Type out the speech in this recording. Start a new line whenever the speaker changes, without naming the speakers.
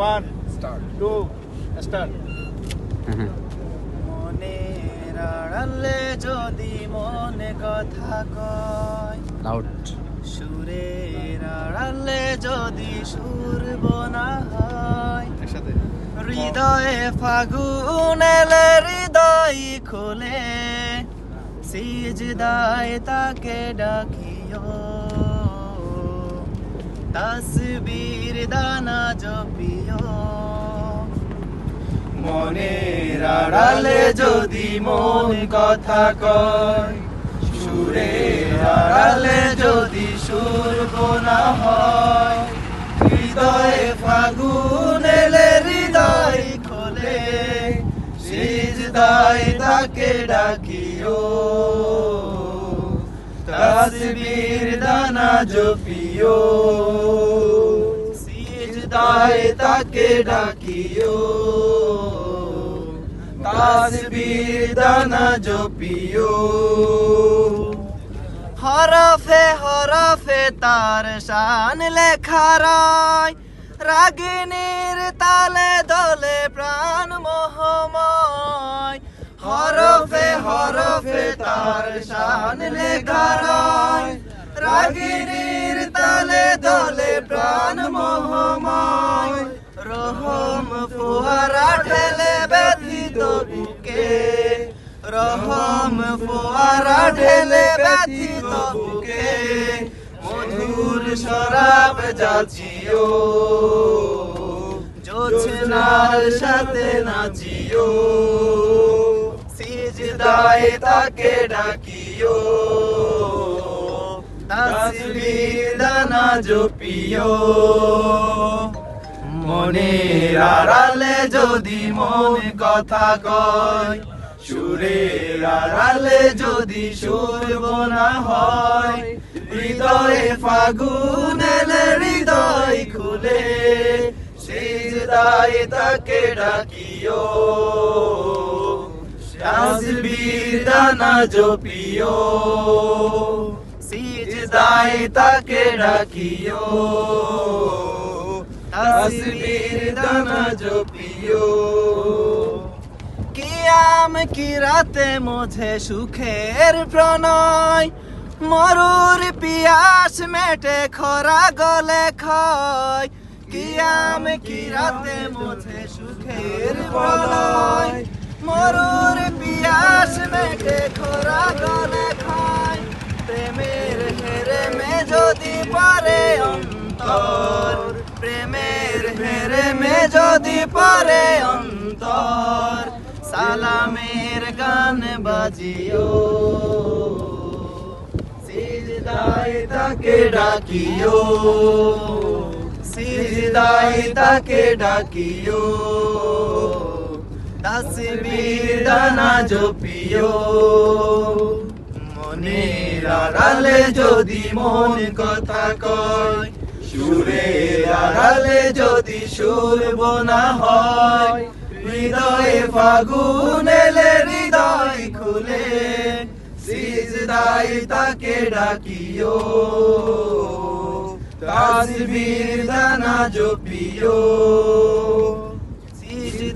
One to start
মনের আড়ালে যদি মনে কথা কয়
লাউড
সুরের আড়ালে যদি সুর বোনা হয়
একসাথে।
হৃদয়ে ফাগুন এলে হৃদয় খুলে সিজদায় তাকে ডাকিও। তসবির দানা জপিও। মনে রাড়ালে যদি মন কথা কয় সুরে আড়ালে যদি সুর বোনা হয়, হৃদয়ে ফাগুন তসবির দানা জপিও সিজদায় তাকে ডাকিও তসবির দানা জপিও হরফে হরফে তার শান লেখা রয়। রাগিনীর হরফে তার শান লেখা রয় রাগিনীর তালে দলে প্রাণ মোহময়। রহম ফুয়ারা ঠেলে ব্যথিত বুকে। রহম ফোয়ারা ঢেলে ব্যথিত বুকে। মধুর শরাব যাচিও। জোছনার সাথে নাচিও। সিজদায় তাকে ডাকিও। তাসবির দানা জপিও। মনের আড়ালে যদি মন কথা কয়, সুরের আড়ালে যদি সুর বোনা হয়, হৃদয়ে ফাগুন এলে হৃদয় খুলে, সিজদায় তাকে ডাকিও। তাসবির দানা জপিও সিজদায় তাকে ডাকিও তাসবির দানা জপিও কিয়াম কি রাতে মোঝে সুখের প্রণয়, মরুর পিয়াস মেটে খরা গলে খয় কিয়াম কি রাতে মোঝে সুখের প্রণয় মরুর পিয়াস মেটে খরা গলে খায় প্রেমের হেরে মে যদি পারে অন্তর। প্রেমের হেরে মে যদি পারে অন্তর। সালামের গান বাজিও। সিজদায় তাকে ডাকিও। সিজদায় তাকে ডাকিও। তাসবির দানা জপিও। মনের আড়ালে যদি মন কথা কয়, সুরের আড়ালে যদি সুর বোনা হয়, হৃদয়ে ফাগুন এলে হৃদয় খুলে, সিজদায় তাকে ডাকিও। তাসবির দানা জপিও। श्री